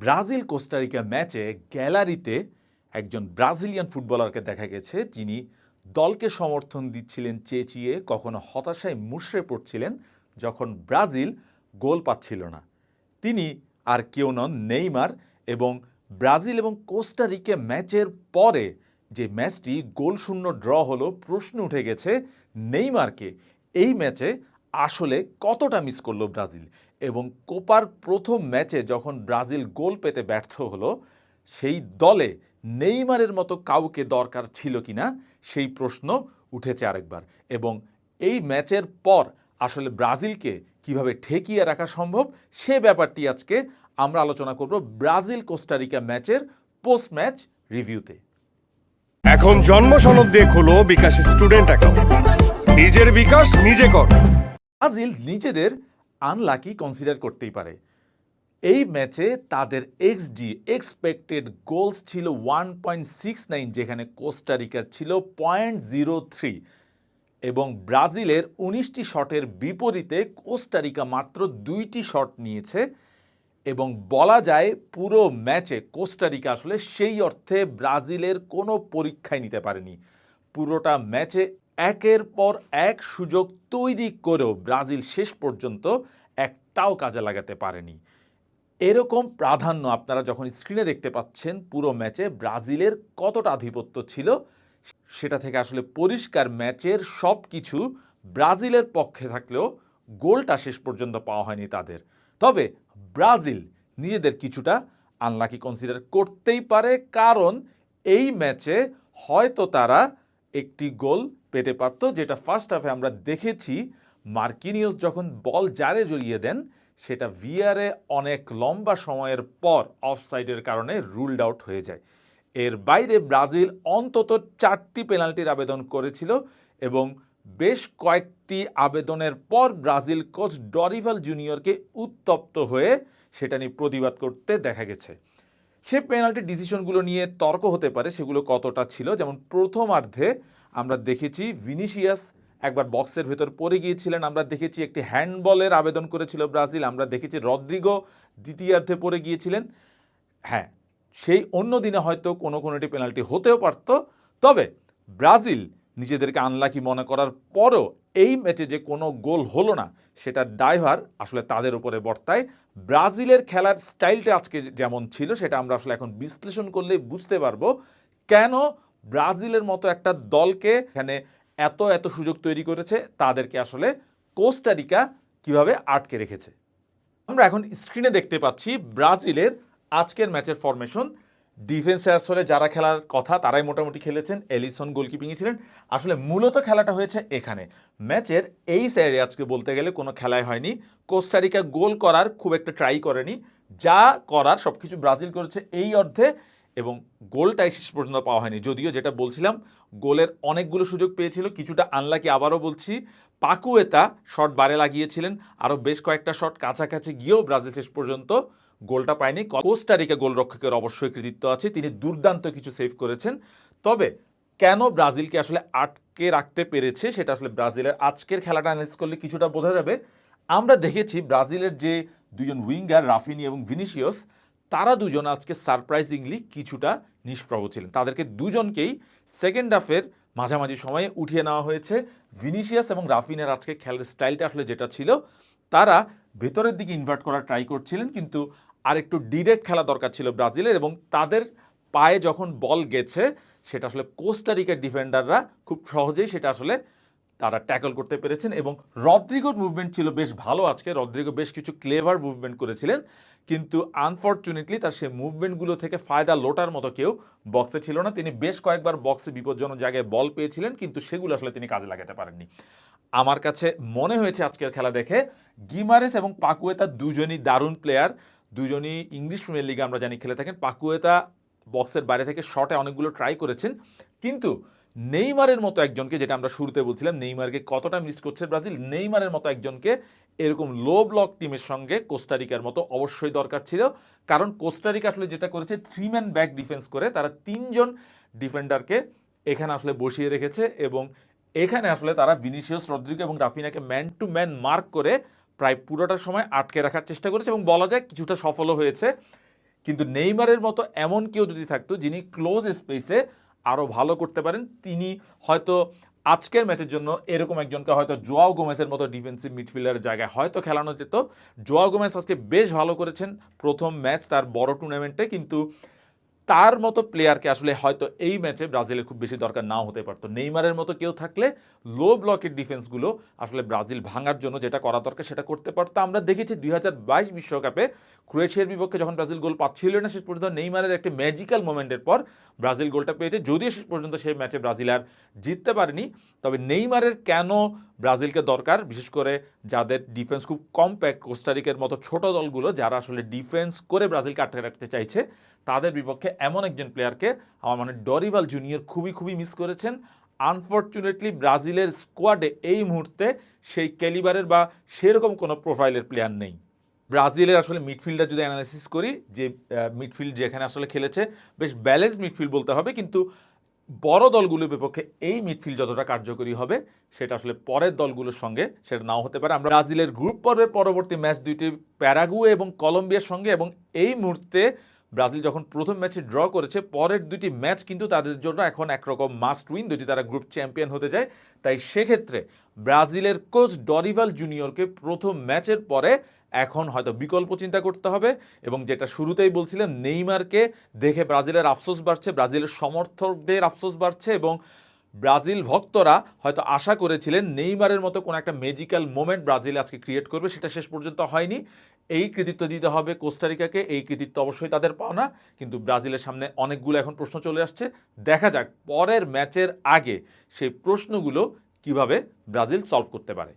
Brazil Costa Rica ম্যাচে গ্যালারিতে একজন ব্রাজিলিয়ান ফুটবলারকে দেখা গেছে, যিনি দলকে সমর্থন দিচ্ছিলেন চেঁচিয়ে, কখনো হতাশায় মুষড়ে পড়ছিলেন যখন ব্রাজিল গোল পাচ্ছিল না। তিনি আর কেউ নন, নেইমার এবং ব্রাজিল এবং কোস্টারিকা ম্যাচের পরে যে ম্যাচটি গোল শূন্য ড্র হলো, প্রশ্ন উঠে গেছে নেইমারকে। এই ম্যাচে আসলে কতটা মিস করল ব্রাজিল এবং কোপার প্রথম ম্যাচে যখন ব্রাজিল গোল পেতে ব্যর্থ হলো, সেই দলে নেইমারের মতো কাউকে দরকার ছিল কিনা, সেই প্রশ্ন উঠেছে আরেকবার। এবং এই ম্যাচের পর আসলে ব্রাজিলকে কীভাবে ঠেকিয়ে রাখা সম্ভব, সে ব্যাপারটি আজকে আমরা আলোচনা করব ব্রাজিল কোস্টারিকা ম্যাচের পোস্ট ম্যাচ রিভিউতে এখন জন্ম সনদ দিয়ে খোলো বিকাশ স্টুডেন্ট অ্যাকাউন্ট। নিজের বিকাশ নিজে কর। ব্রাজিল নিজেদের আনলাকি কনসিডার করতেই পারে। এই ম্যাচে তাদের এক্সজি এক্সপেক্টেড গোলস ছিল ওয়ান পয়েন্ট সিক্স নাইন যেখানে কোস্টারিকার ছিল পয়েন্ট জিরো থ্রি এবং ব্রাজিলের উনিশটি শটের বিপরীতে কোস্টারিকা মাত্র দুইটি শট নিয়েছে এবং বলা যায় পুরো ম্যাচে কোস্টারিকা আসলে সেই অর্থে ব্রাজিলের কোনো পরীক্ষায় নিতে পারেনি। পুরোটা ম্যাচে একের পর এক সুযোগ তৈরি করেও ব্রাজিল শেষ পর্যন্ত একটাও কাজে লাগাতে পারেনি। এরকম প্রাধান্য আপনারা যখন স্ক্রিনে দেখতে পাচ্ছেন, পুরো ম্যাচে ব্রাজিলের কতটা আধিপত্য ছিল, সেটা থেকে আসলে পরিষ্কার ম্যাচের সব কিছু ব্রাজিলের পক্ষে থাকলেও গোলটা শেষ পর্যন্ত পাওয়া হয়নি তাদের। তবে ব্রাজিল নিজেদের কিছুটা আনলাকি কনসিডার করতেই পারে, কারণ এই ম্যাচে হয়তো তারা একটি গোল পেতে পারতো, যেটা ফার্স্ট হাফে আমরা দেখেছি। মার্কিনিয়স যখন বল জারে জড়িয়ে দেন, সেটা ভিআরে অনেক লম্বা সময়ের পর অফসাইডের কারণে রুলড আউট হয়ে যায়। এর বাইরে ব্রাজিল অন্তত চারটি পেনাল্টির আবেদন করেছিল এবং বেশ কয়েকটি আবেদনের পর ব্রাজিল কোচ ডরিভাল জুনিয়রকে উত্তপ্ত হয়ে সেটা নিয়ে প্রতিবাদ করতে দেখা গেছে। সে পেনাল্টি ডিসিশনগুলো নিয়ে তর্ক হতে পারে, সেগুলো কতটা ছিল? যেমন প্রথমার্ধে আমরা দেখেছি ভিনিসিয়াস একবার বক্সের ভেতর পড়ে গিয়েছিলেন। আমরা দেখেছি একটি হ্যান্ডবলের আবেদন করেছিল ব্রাজিল। আমরা দেখেছি রদ্রিগো দ্বিতীয়ার্ধে পড়ে গিয়েছিলেন। হ্যাঁ সেই অন্য দিনে হয়তো কোনো কোনোটি পেনাল্টি হতেও পারত। তবে ব্রাজিল নিজেদেরকে আনলাকি মনে করার পরও এই ম্যাচে যে কোনো গোল হলো না সেটার দায়ভার আসলে তাদের উপরে বর্তায়। ব্রাজিলের খেলার স্টাইলটা আজকে যেমন ছিল, সেটা আমরা আসলে এখন বিশ্লেষণ করলে বুঝতে পারব। কেন ব্রাজিলের মতো একটা দলকে এখানে এত এত সুযোগ তৈরি করেছে, তাদেরকে আসলে কোস্টারিকা কীভাবে আটকে রেখেছে। আমরা এখন স্ক্রিনে দেখতে পাচ্ছি ব্রাজিলের আজকের ম্যাচের ফরমেশন ডিফেন্সে আসলে যারা খেলার কথা, তারাই মোটামুটি খেলেছেন। এলিসন গোলকিপিংয়ে ছিলেন। আসলে মূলত খেলাটা হয়েছে এখানে। ম্যাচের এই সাইডে আজকে বলতে গেলে কোনো খেলায় হয়নি। কোস্টারিকা গোল করার খুব একটা ট্রাই করেনি। যা করার সব কিছু ব্রাজিল করেছে এই অর্ধে। এবং গোলটাই শেষ পর্যন্ত পাওয়া হয়নি। যদিও যেটা বলছিলাম, গোলের অনেকগুলো সুযোগ পেয়েছিল, কিছুটা আনলাকি আবারও বলছি। পাকুয়েতা শট বারে লাগিয়েছিলেন, আরও বেশ কয়েকটা শট কাছাকাছি গিয়েও ব্রাজিল শেষ পর্যন্ত গোলটা পায়নি। কোস্টারিকা গোলরক্ষকের অবশ্যই কৃতিত্ব আছে, তিনি দুর্দান্ত কিছু সেভ করেছেন। তবে কেন ব্রাজিলকে আসলে আটকে রাখতে পেরেছে, সেটা আসলে ব্রাজিলের আজকের খেলাটা অ্যানালাইজ করলে কিছুটা বোঝা যাবে। আমরা দেখেছি ব্রাজিলের যে দুজন উইঙ্গার রাফিনি এবং ভিনিসিয়াস তারা দুজন আজকে সারপ্রাইজিংলি কিছুটা নিষ্প্রভ ছিলেন। তাদেরকে দুজনকেই সেকেন্ড হাফের মাঝামাঝি সময়ে উঠিয়ে নেওয়া হয়েছে। ভিনিসিয়াস এবং রাফিনের আজকে খেলার স্টাইলটা আসলে যেটা ছিল, তারা ভেতরের দিকে ইনভার্ট করার ট্রাই করছিলেন, কিন্তু আর একটু ডিরেক্ট খেলা দরকার ছিল ব্রাজিলের এবং তাদের পায়ে যখন বল গেছে, সেটা আসলে কোস্টারিকার ডিফেন্ডাররা খুব সহজেই সেটা আসলে তারা ট্যাকল করতে পেরেছেন এবং রদ্রিগোর মুভমেন্ট ছিল বেশ ভালো আজকে। রদ্রিগো বেশ কিছু ক্লেভার মুভমেন্ট করেছিলেন, কিন্তু আনফর্চুনেটলি তার সেই মুভমেন্টগুলো থেকে ফায়দা লোটার মতো কেউ বক্সে ছিল না। তিনি বেশ কয়েকবার বক্সে বিপজ্জনক জায়গায় বল পেয়েছিলেন, কিন্তু সেগুলো আসলে তিনি কাজে লাগাতে পারেননি। আমার কাছে মনে হয়েছে আজকের খেলা দেখে, গিমারেস এবং পাকুয়েতা দুজনই দারুণ প্লেয়ার দুজনই ইংলিশ প্রিমিয়ার লিগে আমরা জানি খেলে থাকেন। পাকুয়েতা বক্সের বাইরে থেকে শটে অনেকগুলো ট্রাই করেছেন, কিন্তু নেইমারের মতো একজনকে, যেটা আমরা শুরুতে বলছিলাম, নেইমারকে কতটা মিস করছে ব্রাজিল, নেইমারের মতো একজনকে এরকম লো ব্লক টিমের সঙ্গে কোস্টারিকার মতো অবশ্যই দরকার ছিল। কারণ কোস্টারিকা আসলে যেটা করেছে থ্রি ম্যান ব্যাক ডিফেন্স করে তারা তিনজন ডিফেন্ডারকে এখানে আসলে বসিয়ে রেখেছে এবং এখানে আসলে তারা ভিনিসিয়াস রদ্রিগো এবং রাফিনাকে ম্যান টু ম্যান মার্ক করে প্রায় পুরোটা সময় আটকে রাখার চেষ্টা করেছে এবং বলা যায় কিছুটা সফলও হয়েছে। কিন্তু নেইমারের মতো এমন কেউ যদি থাকতো, যিনি ক্লোজ স্পেসে আরও ভালো করতে পারেন। তিনি হয়তো আজকের ম্যাচের জন্য এরকম একজনকে হয়তো জোয়াও গোমেসের মতো ডিফেন্সিভ মিডফিল্ডারের জায়গায় হয়তো খেলানো যেত। জোয়াও গোমেস আজকে বেশ ভালো করেছেন। প্রথম ম্যাচ তার বড় টুর্নামেন্টে কিন্তু তার মতো প্লেয়ারকে আসলে হয়তো এই ম্যাচে ব্রাজিলের খুব বেশি দরকার নাও হতে পারতো। নেইমারের মতো কেউ থাকলে লো ব্লকের ডিফেন্সগুলো আসলে ব্রাজিল ভাঙার জন্য যেটা করা দরকার সেটা করতে পারতো। আমরা দেখেছি দুই বিশ্বকাপে ক্রোয়েশিয়ার বিপক্ষে যখন ব্রাজিল গোল পাচ্ছিল না শেষ পর্যন্ত নেইমারের একটা ম্যাজিক্যাল মোমেন্টের পর ব্রাজিল গোলটা পেয়েছে। যদিও শেষ পর্যন্ত সেই ম্যাচে ব্রাজিল আর জিততে পারেনি, তবে নেইমারের কেন ব্রাজিলকে দরকার, বিশেষ করে যাদের ডিফেন্স খুব কম্প্যাক্ট কোস্টারিকের মতো ছোট দলগুলো, যারা আসলে ডিফেন্স করে ব্রাজিলকে আটকে রাখতে চাইছে, তাদের বিপক্ষে এমন একজন প্লেয়ারকে আমার মানে ডরিভাল জুনিয়র খুবই খুবই মিস করেছেন। আনফর্চুনেটলি ব্রাজিলের স্কোয়াডে এই মুহূর্তে সেই ক্যালিবারের বা সেরকম কোনো প্রোফাইলের প্লেয়ার নেই। ব্রাজিলের আসলে মিডফিল্ডার যদি অ্যানালাইসিস করি, যে মিডফিল্ড যেখানে আসলে খেলেছে, বেশ ব্যালেন্স মিডফিল্ড বলতে হবে, কিন্তু বড় দলগুলোর বিপক্ষে এই মিডফিল্ড যতটা কার্যকরী হবে, সেটা আসলে পরের দলগুলোর সঙ্গে সেটা নাও হতে পারে। আমরা ব্রাজিলের গ্রুপ পর্বের পরবর্তী ম্যাচ দুইটি প্যারাগুয়ে এবং কলম্বিয়ার সঙ্গে এবং এই মুহূর্তে ব্রাজিল যখন প্রথম ম্যাচে ড্র করেছে, পরের দুটি ম্যাচ কিন্তু তাদের জন্য এখন একরকম মাস্ট উইন যদি তারা গ্রুপ চ্যাম্পিয়ন হতে যায়। তাই সেক্ষেত্রে ব্রাজিলের কোচ ডরিভাল জুনিয়রকে প্রথম ম্যাচের পরে এখন হয়তো বিকল্প চিন্তা করতে হবে এবং যেটা শুরুতেই বলছিলাম, নেইমারকে দেখে ব্রাজিলের আফসোস বাড়ছে, ব্রাজিলের সমর্থকদের আফসোস বাড়ছে এবং ব্রাজিল ভক্তরা হয়তো আশা করেছিলেন নেইমারের মতো কোনো একটা ম্যাজিক্যাল মোমেন্ট ব্রাজিল আজকে ক্রিয়েট করবে, সেটা শেষ পর্যন্ত হয়নি। এই কৃতিত্ব দিতে হবে কোস্টারিকাকে এই কৃতিত্ব অবশ্যই তাদের পাওনা। কিন্তু ব্রাজিলের সামনে অনেকগুলো এখন প্রশ্ন চলে আসছে। দেখা যাক পরের ম্যাচের আগে সেই প্রশ্নগুলো কীভাবে ব্রাজিল সলভ করতে পারে।